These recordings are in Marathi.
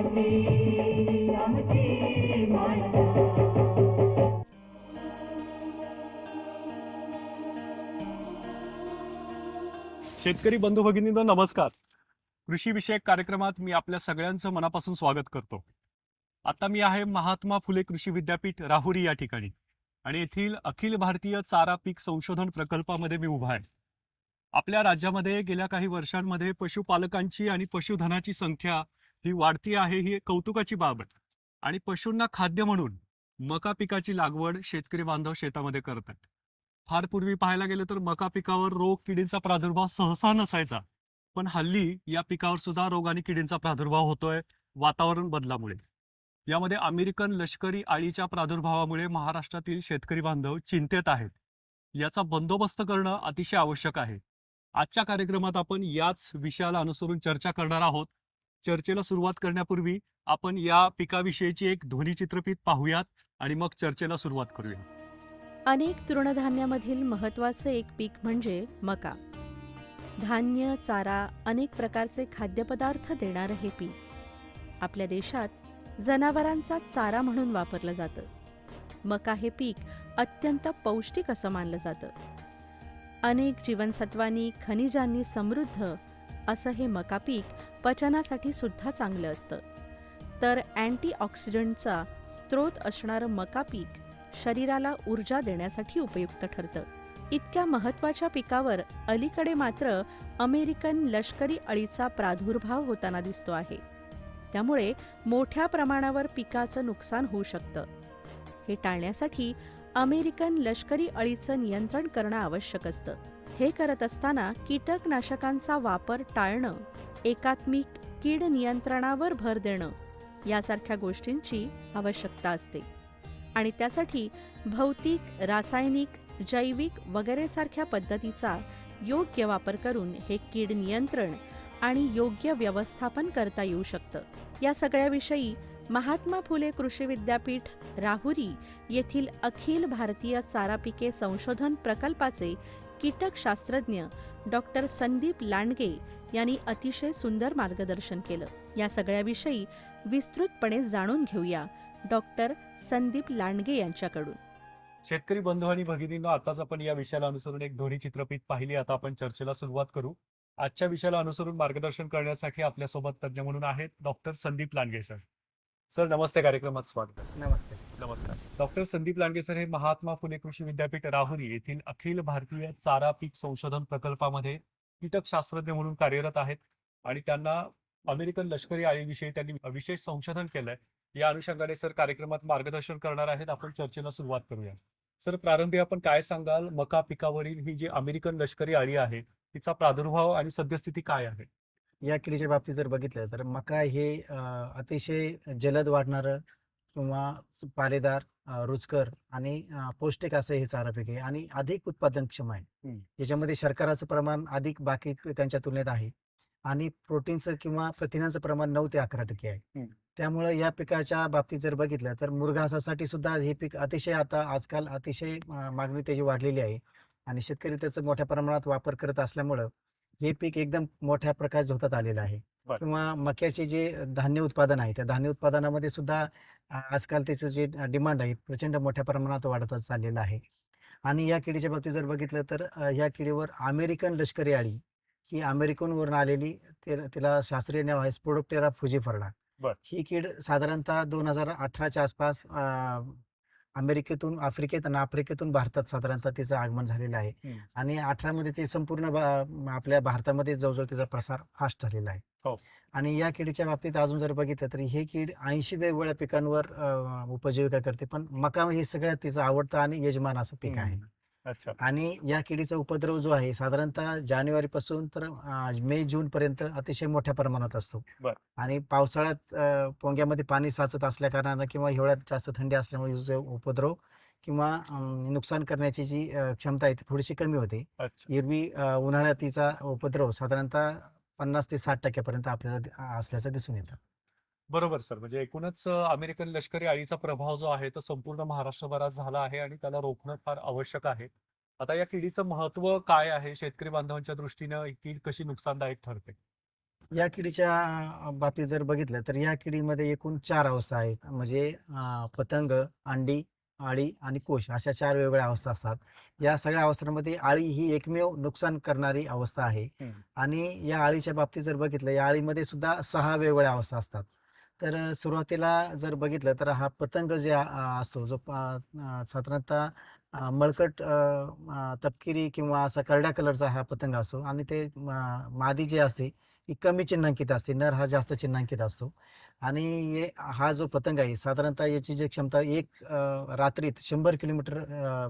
शेतकरी बंधू भगिनींना नमस्कार. कृषीविषयक कार्यक्रमात मी आपल्या सगळ्यांचं मनापासून स्वागत करतो. आता मी आहे महात्मा फुले कृषी विद्यापीठ राहुरी या ठिकाणी आणि येथील अखिल भारतीय चारा पीक संशोधन प्रकल्पामध्ये मी उभा आहे. आपल्या राज्यामध्ये गेल्या काही वर्षांमध्ये पशुपालकांची आणि पशुधनाची संख्या ही वाढती आहे ही कौतुकाची बाब आहे. आणि पशूंना खाद्य म्हणून मका पिकाची लागवड शेतकरी बांधव शेतामध्ये करतात. फार पूर्वी पाहायला गेलं तर मका पिकावर रोग किडींचा प्रादुर्भाव सहसा नसायचा. पण हल्ली या पिकावर सुद्धा रोग आणि किडींचा प्रादुर्भाव होतोय वातावरण बदलामुळे. यामध्ये अमेरिकन लष्करी आळीच्या प्रादुर्भावामुळे महाराष्ट्रातील शेतकरी बांधव चिंतेत आहेत. याचा बंदोबस्त करणं अतिशय आवश्यक आहे. आजच्या कार्यक्रमात आपण याच विषयाला अनुसरून चर्चा करणार आहोत. चर्चेला सुरुवात करण्यापूर्वी आपण या पिकाविषयीची एक ध्वनिचित्रफित पाहूयात आणि मग चर्चेला सुरुवात करूया. अनेक तृणधान्यामधील महत्त्वाचे एक पीक म्हणजे मका. धान्य चारा अनेक प्रकारचे खाद्यपदार्थ देणारं हे पीक. आपल्या देशात जनावरांचा चारा म्हणून वापरलं जातं. मका हे पीक अत्यंत पौष्टिक असं मानलं जातं. अनेक जीवनसत्वांनी खनिजांनी समृद्ध असं हे मका पीक पचनासाठी सुद्धा चांगलं असतं. तर अँटीऑक्सिडंटचा स्रोत असणारं मका पीक शरीराला ऊर्जा देण्यासाठी उपयुक्त ठरतं. इतक्या महत्त्वाच्या पिकावर अलीकडे मात्र अमेरिकन लष्करी अळीचा प्रादुर्भाव होताना दिसतो आहे. त्यामुळे मोठ्या प्रमाणावर पिकाचं नुकसान होऊ शकतं. हे टाळण्यासाठी अमेरिकन लष्करी अळीचं नियंत्रण करणं आवश्यक असतं. हे करत असताना कीटकनाशकांचा वापर टाळणं एकात्मिक कीड नियंत्रणावर भर देणं यासारख्या गोष्टींची आवश्यकता असते. आणि त्यासाठी भौतिक रासायनिक जैविक वगैरे सारख्या पद्धतीचा योग्य वापर करून हे कीड नियंत्रण आणि योग्य व्यवस्थापन करता येऊ शकतं. या सगळ्याविषयी महात्मा फुले कृषी विद्यापीठ राहुरी येथील अखिल भारतीय चारा पिके संशोधन प्रकल्पाचे कीटकशास्त्रज्ञ डॉक्टर संदीप लांडगे यांनी अतिशय सुंदर मार्गदर्शन केलं. या सगळ्याविषयी विस्तृतपणे जाणून घेऊया डॉक्टर संदीप लांडगे यांच्याकडून. शेतकरी बंधू आणि भगिनींनो आताच आपण या विषयाला अनुसरून एक ध्वनी चित्रपीठ पाहिली. आता आपण चर्चेला सुरुवात करू. आजच्या विषयाला अनुसरून मार्गदर्शन करण्यासाठी आपल्यासोबत तज्ज्ञ म्हणून आहेत doctor Sandeep Landge sir. Sir नमस्ते कार्यक्रमात स्वागत. नमस्ते. नमस्कार. डॉक्टर संदीप लांडगे सर हे महात्मा फुले कृषी विद्यापीठ राहुरी येथील अखिल भारतीय चारा पीक संशोधन प्रकल्पामध्ये कीटकशास्त्रज्ञ म्हणून कार्यरत आहेत आणि त्यांना अमेरिकन लष्करी आळीविषयी त्यांनी विशेष संशोधन केलंय. या अनुषंगाने सर कार्यक्रमात मार्गदर्शन करणार आहेत. आपण चर्चेला सुरुवात करूया. सर प्रारंभी आपण काय सांगाल? मका पिकावरील ही जी अमेरिकन लष्करी आळी आहे तिचा प्रादुर्भाव आणि सद्यस्थिती काय आहे? या किडीच्या बाबतीत जर बघितलं तर मका हे अतिशय जलद वाढणारं किंवा पालेदार रुचकर आणि पौष्टिक असं हे चारा पीक आहे आणि अधिक उत्पादनक्षम आहे हम्म. याच्यामध्ये शर्कराचं प्रमाण अधिक बाकी पिकांच्या तुलनेत आहे आणि प्रोटीनचं किंवा प्रथिनांचं प्रमाण नऊ ते अकरा टक्के आहे. त्यामुळे या पिकाच्या बाबतीत जर बघितलं तर मुरघासासाठी सुद्धा हे पीक अतिशय आता आजकाल अतिशय मागणी त्याची वाढलेली आहे आणि शेतकरी त्याचा मोठ्या प्रमाणात वापर करत असल्यामुळं हे पीक एकदम मोठ्या प्रकारे झोतात आलेलं आहे. किंवा मक्याचे जे धान्य उत्पादन आहे त्या धान्य उत्पादनामध्ये सुद्धा आजकाल त्याचं जे डिमांड आहे प्रचंड मोठ्या प्रमाणात वाढतच चाललेलं आहे आणि या किडीच्या बाबतीत जर बघितलं तर या किडीवर अमेरिकन लष्करी आळी ही अमेरिकनवरून आलेली तिला शास्त्रीय नाव आहे स्पोडोप्टेरा फुजिफर्डा बरं. ही कीड साधारणतः दोन हजार अठराच्या आसपास अमेरिकेतून आफ्रिकेत आणि आफ्रिकेतून भारतात साधारणतः तिचं आगमन झालेलं आहे. आणि अठरामध्ये ते संपूर्ण आपल्या भारतामध्ये जवळजवळ तिचा प्रसार फास्ट झालेला हो. आहे आणि या किडीच्या बाबतीत अजून जर बघितलं तर हे कीड ऐंशी वेगवेगळ्या पिकांवर उपजीविका करते पण मका हे सगळ्यात तिचं आवडतं आणि यजमान असं पीक आहे. अच्छा. आणि या किडीचा उपद्रव जो आहे साधारणतः जानेवारीपासून तर अ, मे जून पर्यंत अतिशय मोठ्या प्रमाणात असतो. बर. आणि पावसाळ्यात अ, पोंग्यामध्ये पाणी साचत असल्या कारणानं किंवा हिवाळ्यात जास्त थंडी असल्यामुळे जो उपद्रव किंवा नुकसान करण्याची जी अ, क्षमता आहे ती थोडीशी कमी होते. अच्छा. एरवी अ, उन्हाळ्यात तिचा उपद्रव साधारणतः पन्नास ते साठ टक्क्यापर्यंत आपल्याला दि- असल्याचं दिसून येतं. बरोबर सर. म्हणजे एकूणच अ, अमेरिकन लष्करी अळीचा प्रभाव जो आहे तो संपूर्ण महाराष्ट्रभरात झाला आहे आणि त्याला रोखणं फार आवश्यक आहे. आता या किडीचं महत्त्व काय आहे? शेतकरी बांधवांच्या दृष्टीनं ही कीड कशी नुकसानदायक ठरते? या किडीच्या अ, बाबतीत जर बघितलं तर या किडीमध्ये एकूण चार अवस्था आहेत. म्हणजे अ, पतंग अंडी आळी आणि कोश अशा चार वेगवेगळ्या अवस्था असतात. या सगळ्या अवस्थांमध्ये आळी ही एकमेव नुकसान करणारी अवस्था आहे. हम्म. आणि या आळीच्या बाबतीत जर बघितलं या आळीमध्ये सुद्धा सहा वेगवेगळ्या अवस्था असतात. तर सुरुवातीला जर बघितलं तर हा पतंग जे असतो जो प- साधारणतः मळकट तपकिरी किंवा असा करड्या कलरचा हा पतंग असतो आणि ते मादी जी असते ही कमी चिन्हांकित असते नर हा जास्त चिन्हांकित असतो. आणि ये हा जो पतंग आहे साधारणतः याची जी क्षमता एक रात्रीत शंभर किलोमीटर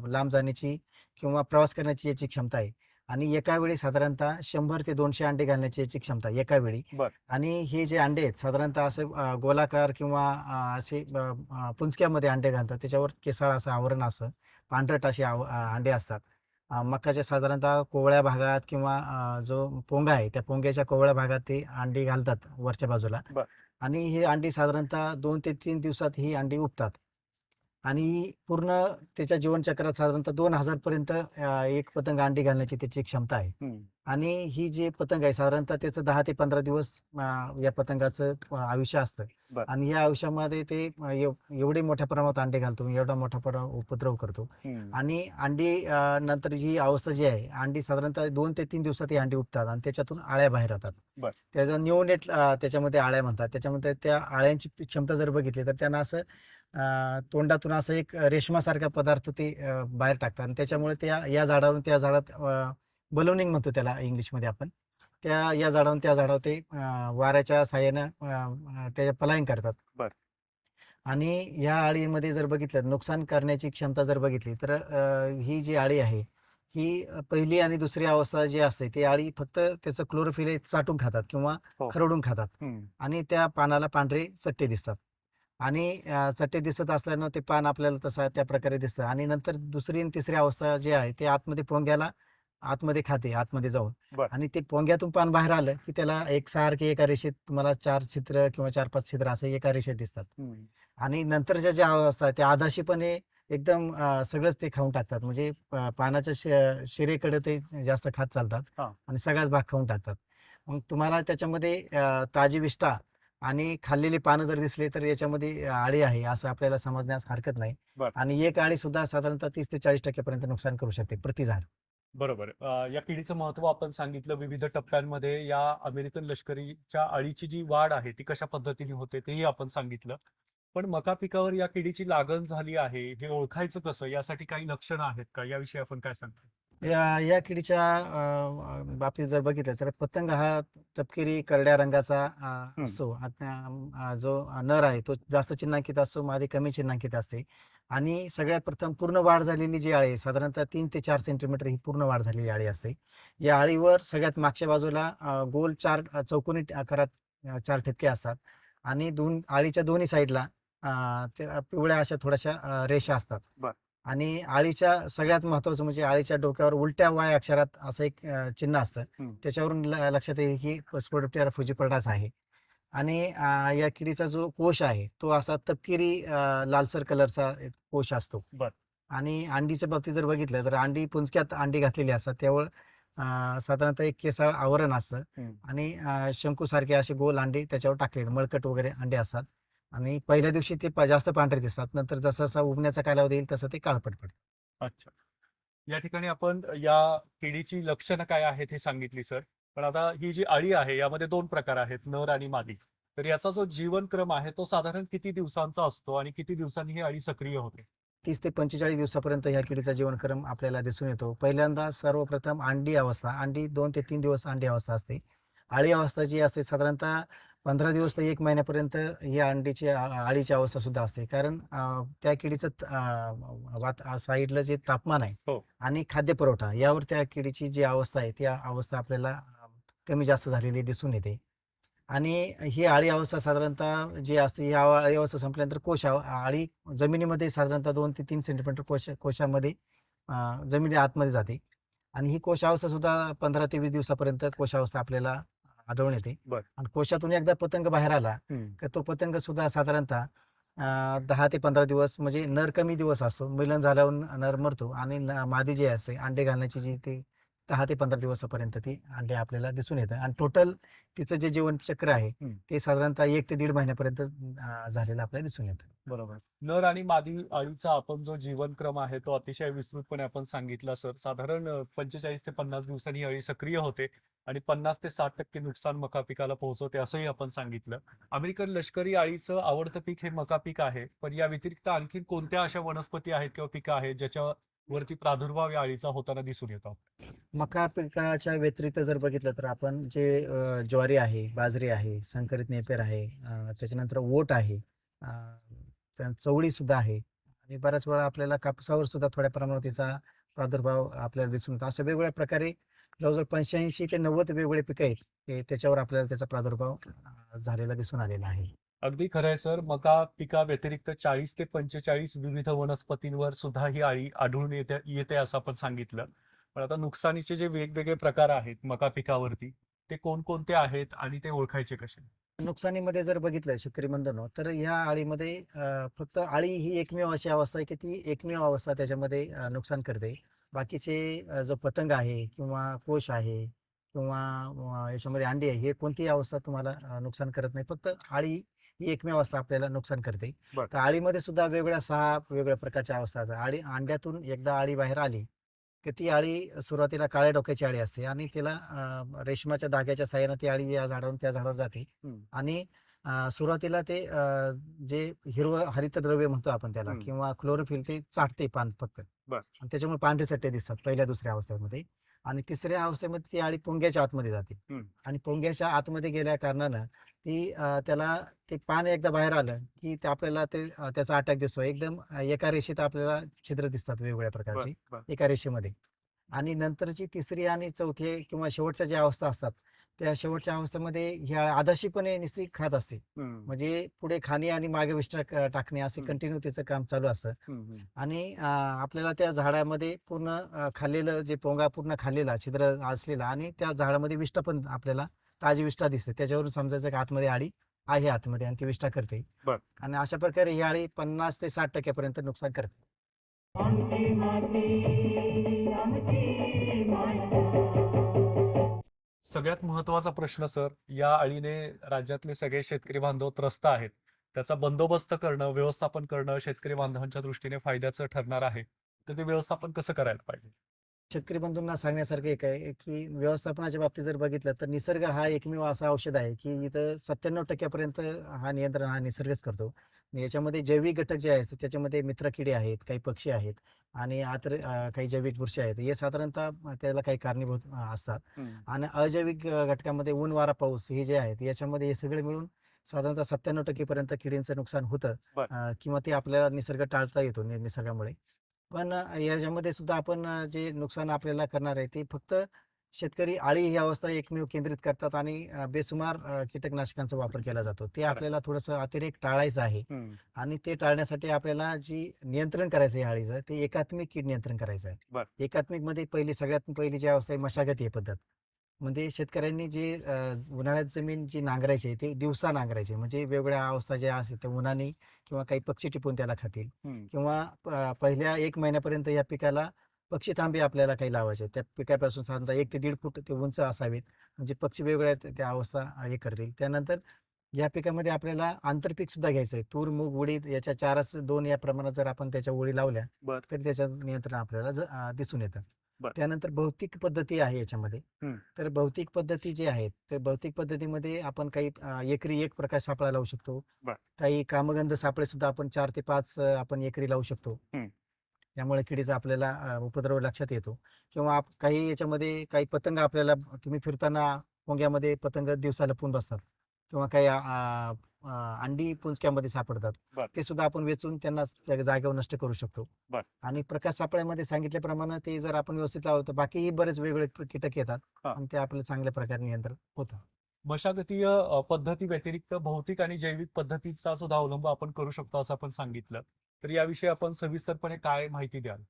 लांब जाण्याची किंवा प्रवास करण्याची याची क्षमता आहे. आणि एका वेळी साधारणतः शंभर ते दोनशे अंडे घालण्याची याची क्षमता एका वेळी. बर. आणि हे जे अंडे आहेत साधारणतः असे अ, गोलाकार किंवा अ, असे अ, अ, पुंजक्यामध्ये अंडे घालतात. त्याच्यावर केसाळ असं आवरण असं पांढरट असे आव अ, अंडे असतात. अ, मकाच्या साधारणतः कोवळ्या भागात किंवा अ, जो पोंगा आहे त्या पोंग्याच्या कोवळ्या भागात ते अंडी घालतात वरच्या बाजूला. बर. आणि ही अंडी साधारणतः दोन ते तीन दिवसात ही अंडी उगतात. आणि पूर्ण त्याच्या जीवनचक्रात साधारणतः दोन हजार पर्यंत अ, एक पतंग अंडी घालण्याची त्याची क्षमता आहे हम्म. आणि ही जी पतंग आहे साधारणतः त्याचं दहा ते पंधरा दिवस अ, या पतंगाचं अ, आयुष्य असतं बर. आणि या आयुष्यामध्ये ते अ, एव- एवढे मोठ्या प्रमाणात अंडे घालतो एवढा मोठा प्रमाणात उपद्रव करतो हम्म. आणि अंडी अ, नंतर जी अवस्था जी आहे अंडी साधारणतः दोन ते तीन दिवसात ही अंडी उगतात आणि त्याच्यातून आळ्या बाहेर येतात बर. त्याचा न्यूनेट त्याच्यामध्ये आळ्या म्हणतात त्याच्यामध्ये त्या आळ्यांची क्षमता जर बघितली तर त्यांना असं तोंडातून असं एक रेशमासारखा पदार्थ ते बाहेर टाकतात आणि त्याच्यामुळे त्या या झाडावरून त्या झाडात बलवनिंग म्हणतो त्याला इंग्लिशमध्ये आपण त्या या झाडावरून त्या झाडावर ते वाऱ्याच्या साह्यानं त्याच्या पलायन करतात. आणि ह्या आळीमध्ये जर बघितलं नुकसान करण्याची क्षमता जर बघितली तर ही जी आळी आहे ही पहिली आणि दुसरी अवस्था जी असते ती आळी फक्त त्याचं क्लोरोफिल चाटून खातात किंवा हो. खरडून खातात. आणि त्या पानाला पांढरे चट्टे दिसतात आणि चट्टे दिसत असल्यानं ते पान आपल्याला तसं त्या प्रकारे दिसतं आणि नंतर दुसरी आणि तिसरी अवस्था जी आहे ते आतमध्ये पोंग्याला आतमध्ये खाते आतमध्ये जाऊन. आणि ते पोंग्यातून पान बाहेर आलं की त्याला एक सारखे एका रेषेत तुम्हाला चार छिद्र किंवा चार पाच छिद्र असं एका रेषेत दिसतात. आणि नंतरच्या ज्या अवस्था आहेत त्या आधाशीपणे एकदम सगळंच ते खाऊन टाकतात म्हणजे पानाच्या शिरेकडे ते जास्त खात चालतात. आणि सगळाच भाग खाऊन टाकतात मग तुम्हाला त्याच्यामध्ये ताजी विष्ठा आणि खाल्लेली पानं जर दिसली तर याच्यामध्ये आळी आहे असं आपल्याला समजण्यास हरकत नाही. बर. आणि एक आळी सुद्धा साधारणतः तीस ते चाळीस टक्क्यापर्यंत नुकसान करू शकते प्रति झाड. बरोबर. अ, या किडीचं महत्त्व आपण सांगितलं विविध टप्प्यांमध्ये या अमेरिकन लष्करीच्या अळीची जी वाढ आहे ती कशा पद्धतीने होते तेही आपण सांगितलं. पण मका पिकावर या किडीची लागण झाली आहे हे ओळखायचं कसं? यासाठी काही लक्षणं आहेत का? याविषयी आपण काय सांगतो? या या किडीच्या अ, बाबतीत जर बघितलं तर पतंग हा तपकिरी करड्या रंगाचा अ, असतो. आता, जो नर आहे तो जास्त चिन्हांकित असतो मादी कमी चिन्हांकित असते. आणि सगळ्यात प्रथम पूर्ण वाढ झालेली जी आळी आहे साधारणतः तीन ते चार सेंटीमीटर ही पूर्ण वाढ झालेली आळी असते. या आळीवर सगळ्यात मागच्या बाजूला अ, गोल चार अ, चौकोनी आकारात अ, चार ठिपके असतात. आणि दोन आळीच्या दोन्ही साईडला ते पिवळ्या अशा थोड्याशा अ, रेषा असतात. बर. आणि आळीच्या सगळ्यात महत्वाचं म्हणजे आळीच्या डोक्यावर उलट्या वाय अक्षरात असं एक चिन्ह असतं. त्याच्यावरून लक्षात येईल की स्पोडोप्टेरा फुजिपल्टाच आहे आणि या किडीचा जो कोश आहे तो असा तपकिरी लालसर कलरचा कोश असतो. आणि अंडीच्या बाबतीत जर बघितलं तर अंडी पुंजक्यात अंडी घातलेली असतात त्यावर साधारणतः एक केसाळ आवरण असतं. आणि शंकूसारखे असे गोल अंडे त्याच्यावर टाकलेले मळकट वगैरे अंडे असतात आणि पहिल्या दिवशी ते प- जास्त पांढरे दिसतात. नंतर जसा जसा उगण्याचा कालावधी येईल तसं ते काळपट पडतं अच्छा. या ठिकाणी आपण या किडीची लक्षणं काय आहेत हे सांगितली सर. पण आता ही जी अळी आहे यामध्ये दोन प्रकार आहेत नर आणि मादी. तर याचा जो जीवनक्रम आहे तो साधारण किती दिवसांचा असतो आणि किती दिवसांनी ही अळी सक्रिय होते? तीस ते पंचेचाळीस दिवसापर्यंत ह्या किडीचा जीवनक्रम आपल्याला दिसून येतो. पहिल्यांदा सर्वप्रथम अंडी अवस्था अंडी दोन ते तीन दिवस अंडी अवस्था असते. आळी अवस्था जी असते साधारणतः पंधरा दिवस ते एक महिन्यापर्यंत ही अंडीची आळीची अवस्था सुद्धा असते. कारण त्या किडीचं साईडला जे तापमान आहे हो. आणि खाद्यपुरवठा यावर त्या किडीची जी अवस्था आहे ती अवस्था आपल्याला कमी जास्त झालेली दिसून येते. आणि ही आळी अवस्था साधारणतः जी असते ही आळी अवस्था संपल्यानंतर कोश आळी जमिनीमध्ये साधारणतः दोन ते तीन सेंटीमीटर कोश कोशामध्ये जमिनी आतमध्ये जाते. आणि ही कोशावस्था सुद्धा पंधरा ते वीस दिवसापर्यंत कोशावस्था आपल्याला आढळून येते बर. आणि कोशातून एकदा पतंग बाहेर आला हम्म. तर तो पतंग सुद्धा साधारणतः अं, दहा ते पंधरा दिवस म्हणजे नर कमी दिवस असतो मिलन झाल्यावर नर मरतो आणि न- मादी जी असते अंडे घालण्याची जी ती दहा ते पंधरा दिवसापर्यंत ती अंडे आपल्याला दिसून येतं आणि टोटल तिचं जे जीवनचक्र आहे. ते साधारणतः एक ते दीड महिन्यापर्यंत झालेलं आपल्याला दिसून येतं. बरोबर. नर आणि मादी अळीचा आपण जो जीवनक्रम आहे तो अतिशय विस्तृतपणे आपण सांगितला सर. साधारण पंचेचाळीस ते पन्नास दिवसांनी अळी सक्रिय होते आणि पन्नास ते साठ टक्के नुकसान मका पिकाला पोहोचवते असंही आपण सांगितलं. अमेरिकन लष्करी अळीचं आवडतं पीक हे मका पीक आहे. पण या व्यतिरिक्त आणखी कोणत्या अशा वनस्पती आहेत किंवा पिकं आहेत वरती प्रादुर्भाव या अळीचा होताना दिसून येतो मका पिकाच्या व्यतिरिक्त जर बघितलं तर आपण जे ज्वारी आहे बाजरी आहे संकरित नेपेर आहे त्याच्यानंतर ओट आहे अ, त्या- चवळी सुद्धा आहे. आणि बऱ्याच वेळा आपल्याला कापसावर सुद्धा थोड्या प्रमाणात तिचा प्रादुर्भाव आपल्याला दिसून येतो. अशा वेगवेगळ्या प्रकारे जवळजवळ पंच्याऐंशी ते नव्वद वेगवेगळे पिकं आहेत ते त्याच्यावर आपल्याला त्याचा प्रादुर्भाव झालेला दिसून आलेला आहे. अगदी खरं आहे सर. मका पिका व्यतिरिक्त चाळीस ते पंचेचाळीस विविध वनस्पतींवर सुद्धा ही अळी आढळून येते येते असं आपण सांगितलं. पण आता नुकसानीचे जे वेगवेगळे प्रकार आहेत मका पिकावरती ते कोणकोणते आहेत आणि ते ओळखायचे कसे? नुकसानीमध्ये जर बघितलं शेतकरी बंधनो तर ह्या आळीमध्ये फक्त आळी ही एकमेव अशी अवस्था आहे की ती एकमेव अवस्था त्याच्यामध्ये नुकसान करते. बाकीचे जो पतंग आहे किंवा कोश आहे किंवा याच्यामध्ये अंडी आहे हे कोणतीही अवस्था तुम्हाला नुकसान करत नाही. फक्त आळी ही एकमेव अवस्था आपल्याला नुकसान करते बर. तर आळीमध्ये सुद्धा वेगवेगळ्या सहा वेगवेगळ्या प्रकारच्या अवस्था असतात आळी अंड्यातून एकदा आळी बाहेर आली तर ती आळी सुरुवातीला काळ्या डोक्याची आळी असते आणि तिला अ, रेशमाच्या धाग्याच्या साह्यानं ती आळी या झाडावरून त्या झाडावर जाते आणि अ, सुरुवातीला ते अ, जे हिरवं हरितद्रव्य म्हणतो आपण त्याला हम्म. किंवा क्लोरोफिल ते चाटते पान फक्त बर. आणि त्याच्यामुळे पांढरे चट्टे दिसतात पहिल्या दुसऱ्या अवस्थेमध्ये आणि तिसऱ्या अवस्थेमध्ये ती आळी पोंग्याच्या आतमध्ये जाते. आणि पोंग्याच्या आतमध्ये गेल्या कारणानं ती त्याला ते पान एकदा बाहेर आलं की ते आपल्याला ते त्याचा अटॅक दिसतो. एकदम एका रेषेत आपल्याला छिद्र दिसतात वेगवेगळ्या प्रकारची. एका रेषेमध्ये. आणि नंतरची तिसरी आणि चौथी किंवा शेवटच्या ज्या अवस्था असतात त्या शेवटच्या अवस्थेमध्ये ह्या आदर्शीपणे निश्चित खात असते म्हणजे पुढे खाणे आणि मागे विष्ठा क- टाकणे असे. कंटिन्यू त्याचं काम चालू असतं. आणि आपल्याला त्या झाडामध्ये पूर्ण खाल्लेलं जे पोंगा पूर्ण खाल्लेला छिद्र असलेला आणि त्या झाडामध्ये विष्ठा पण आपल्याला ताजी विष्ठा दिसते. त्याच्यावरून समजायचं की आतमध्ये आळी आहे आतमध्ये आणि ती विष्ठा करते. आणि अशा प्रकारे ही आळी पन्नास ते साठ टक्क्यापर्यंत नुकसान करते. सगळ्यात महत्त्वाचा प्रश्न सर या अळीने राज्यातले सगळे शेतकरी बांधव त्रस्त आहेत. त्याचा बंदोबस्त करणं व्यवस्थापन करणं शेतकरी बांधवांच्या दृष्टीने फायद्याचं ठरणार आहे. तर ते व्यवस्थापन कसं करायला पाहिजे? शेतकरी बंधूंना सांगण्यासारखं एक आहे की व्यवस्थापनाच्या बाबतीत जर बघितलं तर निसर्ग हा एकमेव असा औषध आहे की इथं सत्त्याण्णव टक्क्यापर्यंत हा नियंत्रण हा निसर्गच करतो. याच्यामध्ये जैविक घटक जे आहेत त्याच्यामध्ये मित्रकिडे आहेत काही पक्षी आहेत आणि आतर काही जैविक बुरशी आहेत. हे साधारणतः त्याला काही कारणीभूत असतात. आणि अजैविक घटकामध्ये ऊन वारा पाऊस हे जे आहेत याच्यामध्ये हे सगळे मिळून साधारणतः सत्त्याण्णव टक्केपर्यंत किडींचं नुकसान होतं किंवा ते आपल्याला निसर्ग टाळता येतो निसर्गामुळे. पण याच्यामध्ये सुद्धा आपण जे नुकसान आपल्याला करणार आहे ते फक्त शेतकरी आळी ही अवस्था एकमेव केंद्रित करतात आणि बेसुमार कीटकनाशकांचा वापर केला जातो. ते आपल्याला थोडंसं अतिरेक टाळायचं आहे आणि ते टाळण्यासाठी आपल्याला जी नियंत्रण करायचं आहे आळीचं ते एकात्मिक कीड नियंत्रण करायचं. आहे. एकात्मिकमध्ये पहिली सगळ्यात पहिली जी अवस्था आहे मशागत ही पद्धत. म्हणजे शेतकऱ्यांनी जे अ, उन्हाळ्यात जमीन जी नांगरायची आहे ते दिवसा नांगरायची म्हणजे वेगवेगळ्या अवस्था ज्या असतील त्या उन्हाने किंवा काही पक्षी टिपून त्याला खातील. किंवा प- पहिल्या एक महिन्यापर्यंत या पिकाला पक्षी थांबे आपल्याला काही लावायचे त्या पिकापासून साधारणतः एक ते दीड फूट ते उंच असावेत. म्हणजे पक्षी वेगवेगळ्या त्या- त्या अवस्था हे करतील. त्यानंतर या पिकामध्ये आपल्याला आंतरपीक सुद्धा घ्यायचं आहे. तूर मूग उडीद याच्या चारच दोन या प्रमाणात जर आपण त्याच्या ओळी लावल्या बर. तरी त्याच्यात नियंत्रण आपल्याला ज- अं, दिसून येतं. बर. त्यानंतर भौतिक पद्धती आहे याच्यामध्ये हम्म. तर भौतिक पद्धती जे आहेत तर भौतिक पद्धतीमध्ये आपण काही अं, एकरी एक प्रकाश सापळा लावू शकतो बर. काही कामगंध सापळे सुद्धा आपण चार ते पाच अं, आपण एकरी लावू शकतो हम्म. त्यामुळे किडीचा आपल्याला अं, उपद्रव लक्षात येतो किंवा आप- काही याच्यामध्ये काही पतंग आपल्याला तुम्ही फिरताना पोंग्यामध्ये पतंग दिवसा लपून बसतात किंवा काही अं, अं, अंडी पुंजक्यामध्ये सापडतात बर. ते सुद्धा आपण वेचून त्यांना त्या जागेवर नष्ट करू शकतो बर. आणि प्रकाश सापळ्यामध्ये सांगितल्याप्रमाणे ते जर आपण व्यवस्थित लावलं तर बाकीही बरेच वेगवेगळे कीटक येतात हा. आणि ते आपलं चांगल्या प्रकारे नियंत्रण होतं मशागतीय अ, पद्धती व्यतिरिक्त भौतिक आणि जैविक पद्धतीचा सुद्धा अवलंब आपण करू शकतो असं आपण सांगितलं तर याविषयी आपण सविस्तरपणे काय माहिती द्याल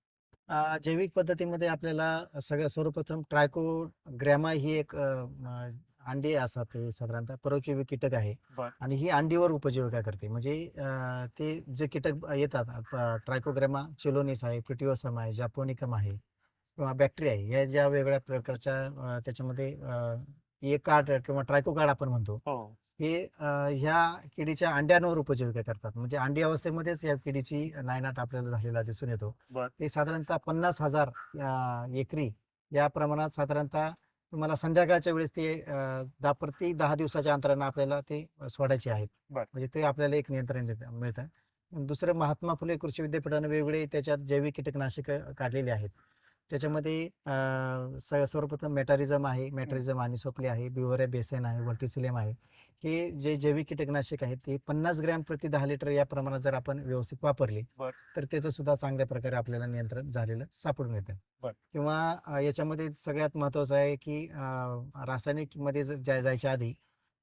अं, जैविक पद्धतीमध्ये आपल्याला सगळं सर्वप्रथम ट्रायकोग्रॅमा ही एक अं, अं, अंडी असतात ते साधारणतः परोपजीवी कीटक आहे. बर. आणि ही अंडीवर उपजीविका करते. म्हणजे अं, ते जे कीटक येतात ट्रायकोग्रॅमा चिलोनिस आहे प्रिटिओसम आहे जापोनिकम आहे किंवा बॅक्टेरिया आहे या ज्या वेगळ्या प्रकारच्या अं, त्याच्यामध्ये एक कार्ड किंवा ट्रायको कार्ड आपण म्हणतो हो. हे अं, ह्या किडीच्या अंड्यांवर उपजीविका करतात. म्हणजे अंडी अवस्थेमध्येच या किडीची नायनाट आपल्याला झालेला दिसून येतो. बर. ते साधारणतः पन्नास हजार अं, एकरी या प्रमाणात साधारणतः तुम्हाला संध्याकाळच्या वेळेस ते दहा प्रति दहा दिवसाच्या अंतरानं आपल्याला ते सोडायचे आहेत. म्हणजे ते आपल्याला एक नियंत्रण देतं- मिळतं. दुसरं महात्मा फुले कृषी विद्यापीठाने वेगवेगळे त्याच्यात जैविक कीटकनाशक काढलेली आहेत. त्याच्यामध्ये सर्वप्रथम मेटारिझम आहे मेटारिझम आणि सोपली आहे बिवरे बेसेन आहे वर्टिसिलियम आहे. हे जे जैविक कीटकनाशक आहेत ते पन्नास ग्रॅम प्रति दहा लिटर या प्रमाणात जर आपण व्यवस्थित वापरली बर. तर त्याचं सुद्धा चांगल्या प्रकारे आपल्याला नियंत्रण झालेलं सापडून येतं बर. किंवा अं, याच्यामध्ये सगळ्यात महत्वाचं आहे की अं, रासायनिकमध्ये जाय- जायच्या आधी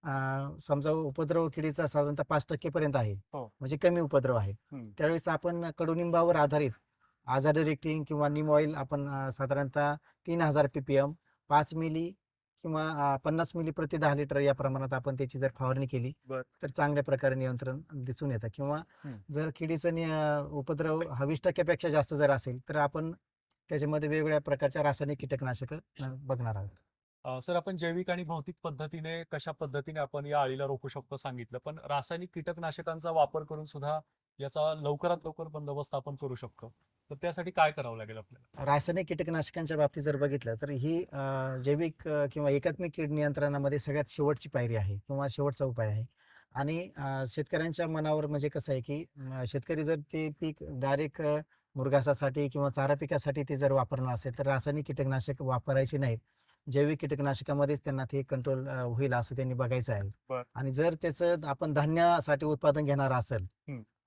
अं, समजा उपद्रव किडीचा साधारणतः पाच टक्केपर्यंत आहे हो. म्हणजे कमी उपद्रव आहे हम्म. त्यावेळेस आपण कडुनिंबावर आधारित आझाडरेक्टिन किंवा निम ऑइल आपण अं, साधारणतः तीन हजार पीपीएम पाच मिली किंवा पन्नास मिली प्रति दहा लिटर या प्रमाणात आपण त्याची जर फवारणी केली बर. तर चांगल्या प्रकारे नियंत्रण दिसून येतं किंवा हम्म. जर किडीचं नि- अं, उपद्रव हा वीस टक्क्यापेक्षा जास्त जर असेल तर आपण त्याच्यामध्ये वेगवेगळ्या प्रकारच्या रासायनिक कीटकनाशकं बघणार आहोत अ, सर आपण जैविक आणि भौतिक पद्धतीने कशा पद्धतीने आपण या अळीला रोखू शकतो सांगितलं पण रासायनिक कीटकनाशकांचा वापर करून सुद्धा याचा लवकरात लवकर बंदोबस्त आपण करू शकतो तर त्यासाठी काय करावं लागेल आपल्याला रासायनिक कीटकनाशकांच्या बाबतीत जर बघितलं तर ही अं, जैविक अं, किंवा एकात्मिक कीड नियंत्रणामध्ये सगळ्यात शेवटची पायरी आहे किंवा शेवटचा उपाय आहे आणि अं, शेतकऱ्यांच्या मनावर म्हणजे कसं आहे की अं, शेतकरी जर ते पीक डायरेक्ट मुरघासासाठी किंवा चारा पिकासाठी ते जर वापरणार असेल तर रासायनिक कीटकनाशक वापरायचे नाहीत जैविक कीटकनाशकामध्येच त्यांना ते कंट्रोल होईल असं त्यांनी बघायचं आहे बर. आणि जर त्याचं आपण धान्यासाठी उत्पादन घेणार असेल.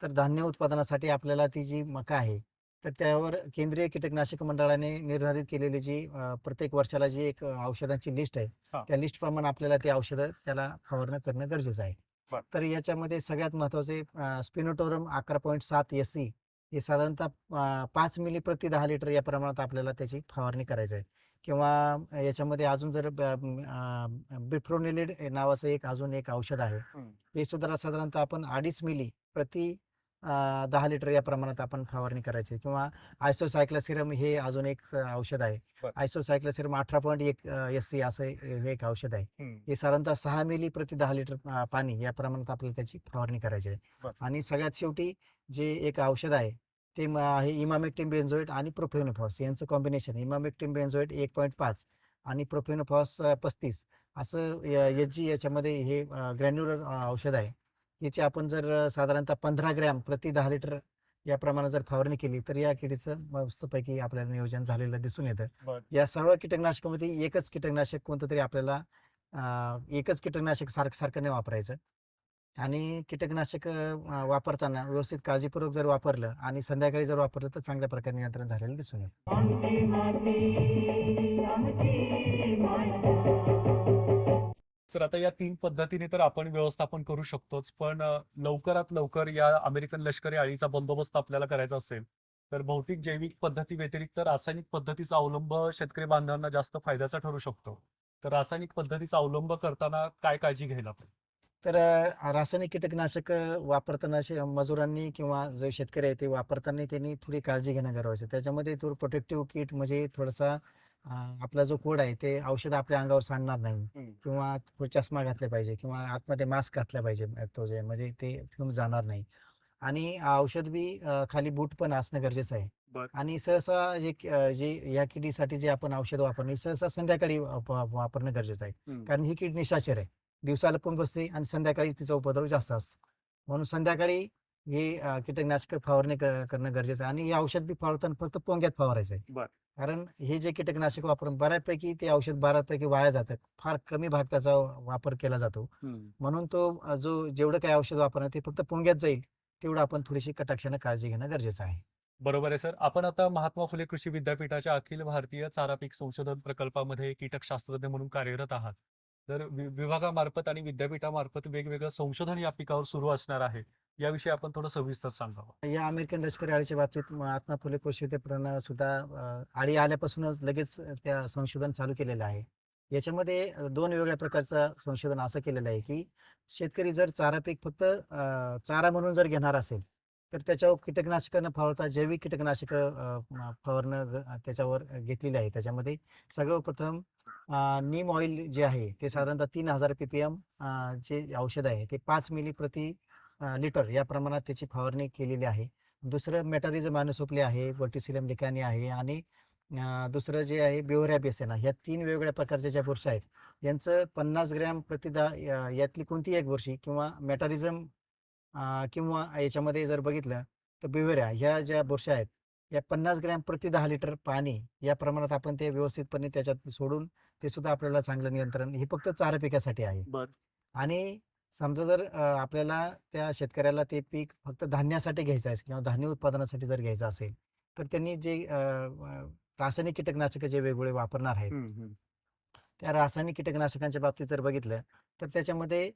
तर धान्य उत्पादनासाठी आपल्याला ती जी मका आहे तर त्यावर केंद्रीय कीटकनाशक मंडळाने निर्धारित केलेली जी अ, प्रत्येक वर्षाला जी एक अ, औषधांची लिस्ट आहे. त्या लिस्ट प्रमाणे आपल्याला ते औषधं त्याला फवारणं करणं गरजेचं आहे बर. तर याच्यामध्ये सगळ्यात महत्त्वाचे स्पिनोटोरम अकरा पॉईंट सात एस सी हे साधारणतः अ, पाच मिली प्रति दहा लिटर या प्रमाणात आपल्याला त्याची फवारणी करायची आहे किंवा याच्यामध्ये अजून जर बिफ्रोनिलिड नावाचं एक अजून एक औषध आहे हम्म. हे सुद्धा साधारणतः आपण अडीच मिली प्रति दहा लिटर या प्रमाणात आपण फवारणी करायची. किंवा आयसोसायक्लोसिरम हे अजून एक औषध आहे. आयसोसायक्लोसिरम अठरा पॉईंट एक एस सी असं हे एक औषध आहे. हे साधारणतः सहा मिली प्रति दहा लिटर पाणी या प्रमाणात आपल्याला त्याची फवारणी करायची आहे. आणि सगळ्यात शेवटी जे एक औषध आहे ते आहे इमामेक्टिन बेन्झोएट आणि प्रोफेनोफॉस यांचं कॉम्बिनेशन इमामेक्टिन बेन्झोएट एक पॉईंट पाच आणि प्रोफेनोफॉस पस्तीस असं एच जी याच्यामध्ये हे ग्रॅन्युलर औषध आहे याची आपण जर साधारणतः पंधरा ग्रॅम प्रति दहा लिटर या प्रमाणात जर फवारणी केली तर या किडीचं मस्तपैकी आपल्याला नियोजन झालेलं दिसून येतं. या सर्व कीटकनाशकामध्ये एकच कीटकनाशक कोणतं तरी आपल्याला एकच कीटकनाशक सारखं सारखं नाही वापरायचं. आणि कीटकनाशक वापरताना व्यवस्थित काळजीपूर्वक जर वापरलं आणि संध्याकाळी जर वापरलं तर चांगल्या प्रकारे नियंत्रण झालेलं दिसून येईल सर आता या तीन पद्धतीने तर आपण व्यवस्थापन करू शकतोच पण लवकरात लवकर या अमेरिकन लष्करी अळीचा बंदोबस्त आपल्याला करायचा असेल तर भौतिक जैविक पद्धती व्यतिरिक्त रासायनिक पद्धतीचा अवलंब शेतकरी बांधवांना जास्त फायद्याचा ठरू शकतो. तर रासायनिक पद्धतीचा अवलंब करताना काय काळजी घ्यायला पाहिजे तर रासायनिक कीटकनाशक वापरताना मजुरांनी किंवा जो शेतकरी आहे ते वापरताना त्यांनी थोडी काळजी घेणं गरजेचं त्याच्यामध्ये थोडं प्रोटेक्टिव्ह किट म्हणजे थोडासा अ, आपला जो कोड आहे ते औषध आपल्या अंगावर सांडणार नाही हम्म. किंवा थोडं चष्मा घातले पाहिजे किंवा आतमध्ये मास्क घातला पाहिजे अ, तो जे म्हणजे ते फ्यूम जाणार नाही आणि औषध बी अ, खाली बूट पण असणं गरजेचं आहे बर. आणि सहसा जे क- अं, जे या किडीसाठी जे आपण औषध वापरणे सहसा संध्याकाळी वाप- वाप- वापरणं गरजेचं आहे हम्म. कारण ही कीड निशाचर आहे दिवसाला पण बसते आणि संध्याकाळी तिचा उपद्रव जास्त असतो म्हणून संध्याकाळी हे अं, कीटकनाशक फवारणी क- करणं गरजेचं आहे आणि हे औषध बी फवारताना फक्त पोंग्यात फवारायचं आहे बर. कारण हे जे कीटकनाशक वापरून बऱ्यापैकी ते औषध बऱ्यापैकी वाया जातं फार कमी भाग त्याचा वापर केला जातो. म्हणून तो जो जेवढं काही औषध वापरणार ते फक्त पोंग्यात जाईल तेवढं आपण थोडीशी कटाक्षाने काळजी घेणं गरजेचं आहे. बरोबर आहे सर. आपण आता महात्मा फुले कृषी विद्यापीठाच्या अखिल भारतीय चारा पीक संशोधन प्रकल्पामध्ये कीटकशास्त्रज्ञ म्हणून कार्यरत आहात. तर विभागामार्फत आणि विद्यापीठामार्फत वेगवेगळं संशोधन या पिकावर सुरू असणार आहे. याविषयी आपण थोडं सविस्तर सांगावं. या अमेरिकन लष्करी आळीच्या बाबतीत महात्मा फुले कृषी विद्यापीठानं सुद्धा आळी आल्यापासूनच लगेच त्या संशोधन चालू केलेलं आहे. याच्यामध्ये दोन वेगळ्या प्रकारचं संशोधन असं केलेलं आहे की शेतकरी जर चारा पीक फक्त चारा म्हणून जर घेणार असेल तर त्याच्यावर कीटकनाशकं फवारता जैविक कीटकनाशकं फवारणं ग- त्याच्यावर घेतलेली आहे. त्याच्यामध्ये सर्वप्रथम नीम ऑइल जे आहे ते साधारणतः तीन हजार पी पी एम जे औषध आहे ते पाच मिली प्रति लिटर या प्रमाणात त्याची फवारणी केलेली आहे. दुसरं मेटारिझम मॅनोसोपली आहे वर्टिसिलम लिकानी आहे आणि दुसरं जे आहे बिओऱ्या बेसेना ह्या तीन वेगवेगळ्या प्रकारच्या ज्या बुरशी आहेत यांचं पन्नास ग्रॅम प्रति दहा या- यातली कोणतीही एक बुरशी किंवा मेटारिझम किंवा याच्यामध्ये जर बघितलं तर बिओऱ्या ह्या ज्या बुरश्या आहेत या पन्नास ग्रॅम प्रति दहा लिटर पाणी या प्रमाणात आपण ते व्यवस्थितपणे त्याच्यात सोडून ते सुद्धा आपल्याला चांगलं नियंत्रण हे फक्त चारा पिकासाठी आहे. आणि समजा जर आपल्याला त्या शेतकऱ्याला ते पीक फक्त धान्यासाठी घ्यायचं आहे किंवा धान्य उत्पादनासाठी जर घ्यायचं असेल तर त्यांनी जे रासायनिक कीटकनाशकं जे वेगवेगळे वापरणार आहेत. त्या रासायनिक कीटकनाशकांच्या बाबतीत जर बघितलं तर त्याच्यामध्ये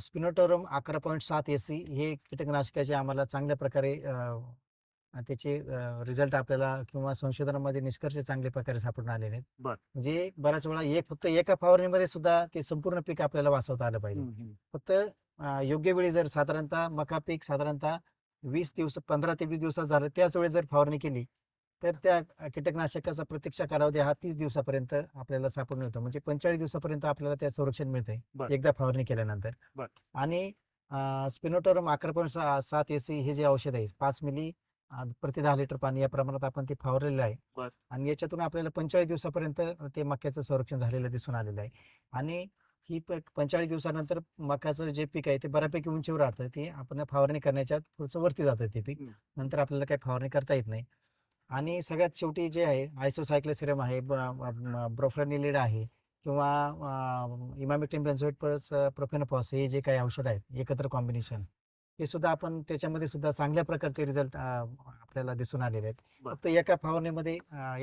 स्पिनोटोरम अकरा पॉईंट सात एस सी हे कीटकनाशकाचे आम्हाला चांगल्या प्रकारे त्याचे रिझल्ट आपल्याला किंवा संशोधनामध्ये निष्कर्ष चांगल्या प्रकारे सापडून आलेले आहेत. म्हणजे बऱ्याच वेळा एक फक्त एका फवारणीमध्ये सुद्धा ते संपूर्ण पीक आपल्याला वाचवता आलं पाहिजे. फक्त योग्य वेळी जर साधारणतः मका पीक साधारणतः वीस दिवस पंधरा ते वीस दिवसात झालं त्याच वेळी जर फवारणी केली तर त्या कीटकनाशकाचा प्रतीक्षा कालावधी हा तीस दिवसापर्यंत आपल्याला सापडून येतो म्हणजे पंचेचाळीस दिवसापर्यंत आपल्याला त्या संरक्षण मिळतंय बर. एकदा फवारणी केल्यानंतर. आणि स्पिनोटोरम अकरा पॉईंट सात एसी हे जे औषध आहे पाच मिली प्रति दहा लिटर पाणी या प्रमाणात आपण ते फवारलेलं आहे. बर. आणि याच्यातून आपल्याला पंचेचाळीस दिवसापर्यंत ते मक्याचं संरक्षण झालेलं दिसून आलेलं आहे. आणि ही पंचेचाळीस दिवसानंतर मकाचं जे पीक आहे ते बऱ्यापैकी उंचीवर राहतं ते आपण फवारणी करण्याच्या पुढचं वरती जातं ते पीक. हम्म. नंतर आपल्याला काही फवारणी करता येत नाही. आणि सगळ्यात शेवटी जे आहे आयसोसायक्लेसिरम आहे ब्रोफ्रेनिलिड आहे किंवा इमामिक्टिन बेन्झोइट प्लस प्रोफेनोफॉस हे जे काही औषध आहेत एकत्र कॉम्बिनेशन हे सुद्धा आपण त्याच्यामध्ये सुद्धा चांगल्या प्रकारचे रिझल्ट आपल्याला दिसून आलेले आहेत. फक्त एका फवारणीमध्ये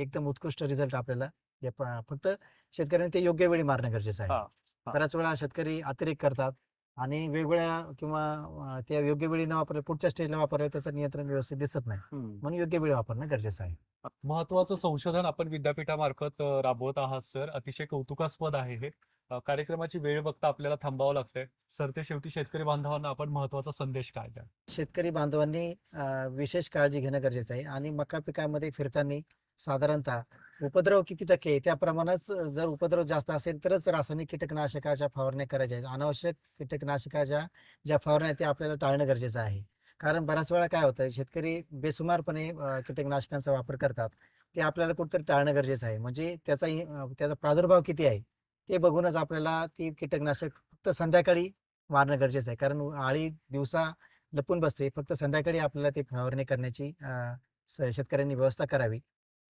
एकदम उत्कृष्ट रिझल्ट आपल्याला फक्त शेतकऱ्यांनी ते योग्य वेळी मारणं गरजेचं आहे. बऱ्याच वेळा शेतकरी अतिरेक करतात आणि वेगवेगळ्या किंवा त्या योग्य वेळी न वापरले पुढच्या स्टेजला वापरले त्याचं नियंत्रण व्यवस्थित दिसत नाही. म्हणून योग्य वेळी वापरणं गरजेचं आहे महत्वाचं संशोधन आपण विद्यापीठामार्फत राबवत आहात सर अतिशय कौतुकास्पद आहे हे कार्यक्रमाची वेळ बघता आपल्याला थांबावं लागतंय सर ते शेवटी शेतकरी बांधवांना आपण महत्त्वाचा संदेश काय द्या शेतकरी बांधवांनी विशेष काळजी घेणं गरजेचं आहे आणि मका पिकामध्ये फिरताना साधारणतः उपद्रव किती टक्के आहे? त्या प्रमाणात जर उपद्रव जास्त असेल तरच रासायनिक कीटकनाशकाच्या फवारण्या करायच्या आहेत. अनावश्यक कीटकनाशकाच्या ज्या फवारण्या आहेत त्या आपल्याला टाळणं गरजेचं आहे. कारण बऱ्याच वेळा काय होतं शेतकरी बेसुमारपणे कीटकनाशकांचा वापर करतात. ते आपल्याला कुठेतरी टाळणं गरजेचं आहे. म्हणजे त्याचा त्याचा प्रादुर्भाव किती आहे? ते बघूनच आपल्याला ती कीटकनाशक फक्त संध्याकाळी मारणं गरजेचं आहे. कारण आळी दिवसा लपून बसते. फक्त संध्याकाळी आपल्याला ते फवारणी करण्याची शेतकऱ्यांनी व्यवस्था करावी.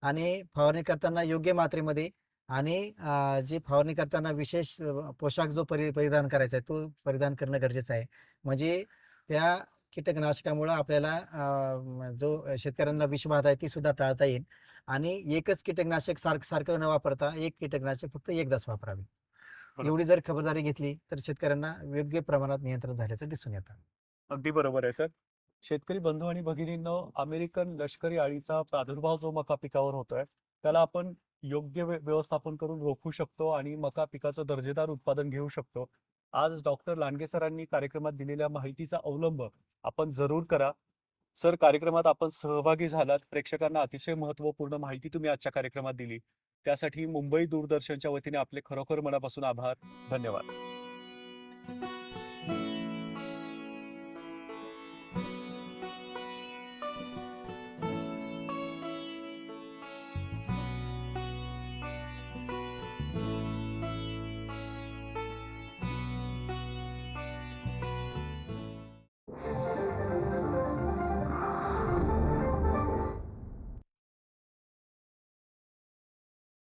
आणि फवारणी करताना योग्य मात्रेमध्ये आणि जी जे फवारणी करताना विशेष पोशाख जो परि परिधान करायचा आहे तो परिधान करणं गरजेचं आहे. म्हणजे त्या कीटकनाशकामुळं आपल्याला जो शेतकऱ्यांना विषबाधा आहे ती सुद्धा टाळता येईल. आणि एकच कीटकनाशक सारखं सारखं न वापरता एक कीटकनाशक फक्त एकदाच वापरावे. एवढी जर खबरदारी घेतली तर शेतकऱ्यांना योग्य प्रमाणात नियंत्रण झाल्याचं दिसून येतं. अगदी बरोबर आहे सर. शेतकरी बंधू आणि भगिनींनो अमेरिकन लष्करी अळीचा प्रादुर्भाव जो मका पिकावर होतोय त्याला आपण योग्य व्य- व्यवस्थापन करून रोखू शकतो आणि मका पिकाचं दर्जेदार उत्पादन घेऊ शकतो. आज डॉक्टर लांडगे सरांनी कार्यक्रमात दिलेल्या माहितीचा अवलंब आपण जरूर करा. सर कार्यक्रमात आपण सहभागी झालात. प्रेक्षकांना अतिशय महत्त्वपूर्ण माहिती तुम्ही आजच्या कार्यक्रमात दिली. त्यासाठी मुंबई दूरदर्शनच्या वतीने आपले खरोखर मनापासून आभार. धन्यवाद.